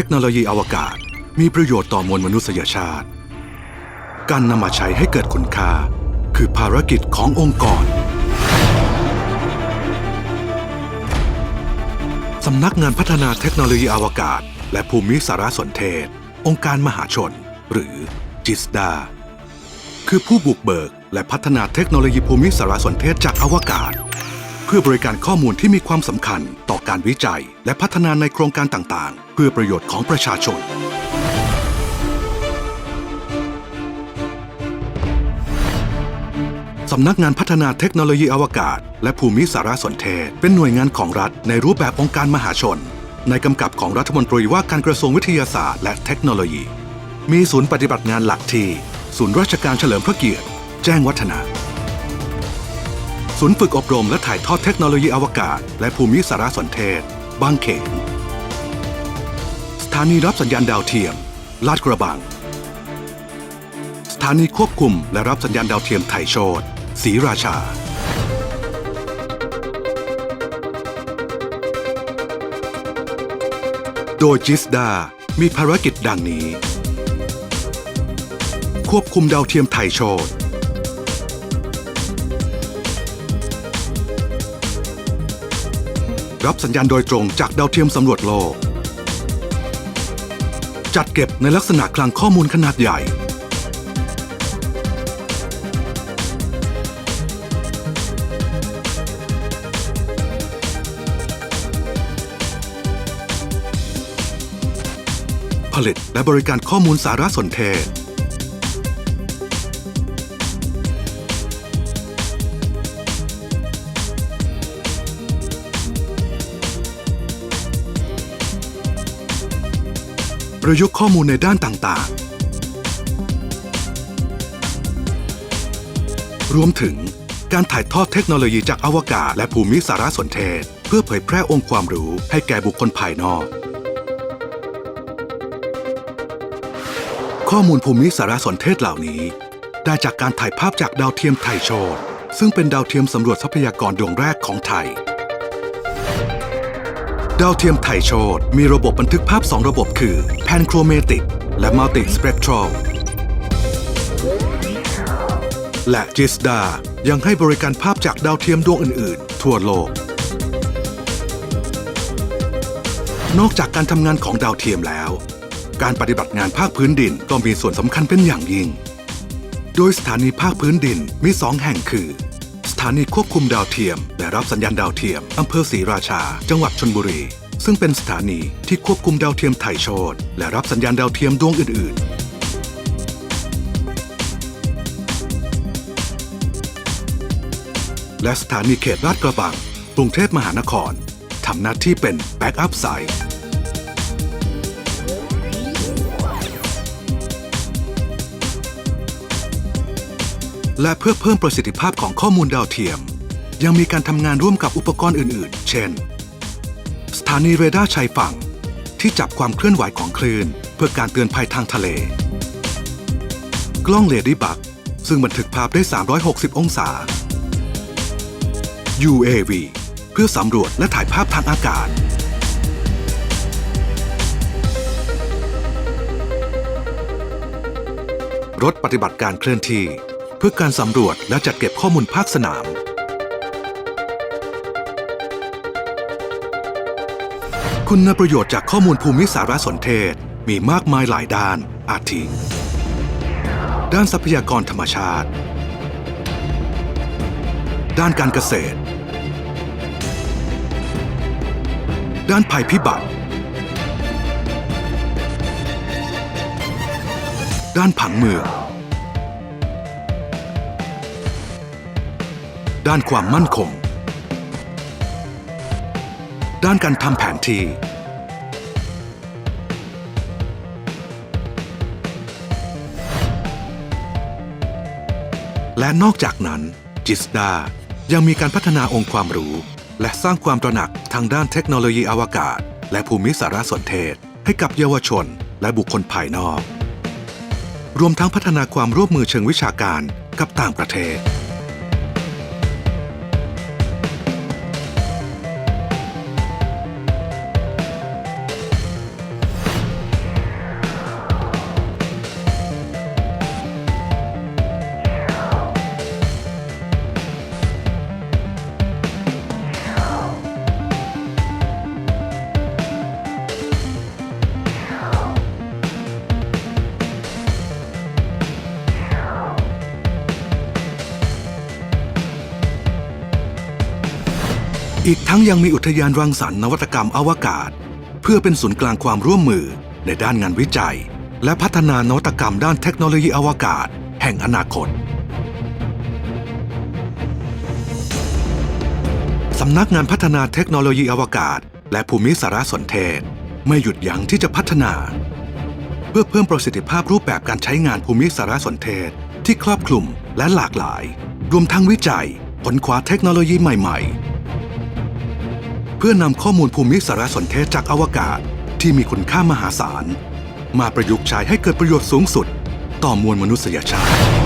ทคโนโลยีอวกาศมีประโยชน์ต่อมวลมนุษยชาติ การนำมาใช้ให้เกิดคุณค่า คือภารกิจขององค์กรสำนักงานพัฒนาเทคโนโลยีอวกาศ และภูมิสารสนเทศ องค์การมหาชน หรือจิสดาคือผู้บุกเบิก และพัฒนาเทคโนโลยีภูมิสารสนเทศจากอวกาศ พื่อบริการข้อมูลที่มีความสำคัญต่อการวิจัย และพัฒนาในโครงการต่างๆ เพื่อประโยชน์ของประชาชน สำนักงานพัฒนาเทคโนโลยีอวกาศ และภูมิสารสนเทศ เป็นหน่วยงานของรัฐในรูปแบบองค์การมหาชน ในกำกับของรัฐมนตรีว่าการกระทรวงวิทยาศาสตร์และเทคโนโลยี มีศูนย์ปฏิบัติงานหลักที่ ศูนย์ราชการเฉลิมพระเกียรติ แจ้งวัฒนะ ศูนย์ฝึกอบรมและถ่ายทอดเทคโนโลยีอวกาศ และภูมิสารสนเทศ บางเขน สถานีรับสัญญาณดาวเทียม ลาดกระบัง สถานีควบคุมและรับสัญญาณดาวเทียมไทยโชตศรีราชา โดยจิสดา มีภารกิจดังนี้ ควบคุมดาวเทียมไทยโชต รับสัญญาณโดยตรงจากดาวเทียมสำรวจโลก จัดเก็บในลักษณะคลังข้อมูลขนาดใหญ่ ผลิตและบริการข้อมูลสารสนเทศ ประยุกต์ข้อมูลในด้านต่างๆ รวมถึงการถ่ายทอดเทคโนโลยีจากอวกาศและภูมิสารสนเทศ เพื่อเผยแพร่องค์ความรู้ให้แก่บุคคลภายนอก ข้อมูลภูมิสารสนเทศเหล่านี้ ได้จากการถ่ายภาพจากดาวเทียมไทยโชตซึ่งเป็นดาวเทียมสำรวจทรัพยากรดวงแรกของไทย ดาวเทียมไทยโชตมีระบบบันทึกภาพ 2 ระบบคือ Panchromatic และ Multispectral และ GISDA ยังให้บริการภาพจากดาวเทียมดวงอื่น ๆ ทั่วโลก นอกจากการทำงานของดาวเทียมแล้ว การปฏิบัติงานภาคพื้นดินก็มีส่วนสำคัญเป็นอย่างยิ่ง โดยสถานีภาคพื้นดินมี 2 แห่งคือ ถานีควบคุมดาวเทียม และรับสัญญาณดาวเทียม อำเภอศรีราชา จังหวัดชนบุรี ซึ่งเป็นสถานีที่ควบคุมดาวเทียมไทยโชตและรับสัญญาณดาวเทียมดวงอื่น ๆและสถานีเขตลาดกระบัง กรุงเทพมหานคร ทำหน้าที่เป็นแบ็กอัพไซต์ และเพื่อเพิ่มประสิทธิภาพของข้อมูลดาวเทียม ยังมีการทำงานร่วมกับอุปกรณ์อื่น ๆ เช่น สถานีเรดาร์ชายฝั่ง ที่จับความเคลื่อนไหวของคลื่น เพื่อการเตือนภัยทางทะเล กล้องเลดี้บักซึ่งบันทึกภาพได้ 360 องศา UAV เพื่อสำรวจและถ่ายภาพทางอากาศ รถปฏิบัติการเคลื่อนที่ เพื่อการสำรวจและจัดเก็บข้อมูลภาคสนาม คุณประโยชน์จากข้อมูลภูมิสารสนเทศมีมากมายหลายด้าน อาทิด้านทรัพยากรธรรมชาติ ด้านการเกษตร ด้านภัยพิบัติ ด้านผังเมือง ด้านความมั่นคง ด้านการทำแผนที่ และนอกจากนั้น จิสดายังมีการพัฒนาองค์ความรู้ และสร้างความตระหนักทางด้านเทคโนโลยีอวกาศ และภูมิสารสนเทศ ให้กับเยาวชนและบุคคลภายนอก รวมทั้งพัฒนาความร่วมมือเชิงวิชาการกับต่างประเทศ อีกทั้งยังมีอุทยานรังสรรค์นวัตกรรมอวกาศ เพื่อเป็นศูนย์กลางความร่วมมือในด้านงานวิจัย และพัฒนานวัตกรรมด้านเทคโนโลยีอวกาศ แห่งอนาคตสำนักงานพัฒนาเทคโนโลยีอวกาศ และภูมิสารสนเทศ ไม่หยุดยั้งที่จะพัฒนา เพื่อเพิ่มประสิทธิภาพรูปแบบการใช้งานภูมิสารสนเทศ ที่ครอบคลุมและหลากหลาย รวมทั้งวิจัยค้นคว้าเทคโนโลยีใหม่ ๆ เพื่อนำข้อมูลภูมิสารสนเทศจากอวกาศที่มีคุณค่ามหาศาล มาประยุกต์ใช้ให้เกิดประโยชน์สูงสุด ต่อมวลมนุษยชาติ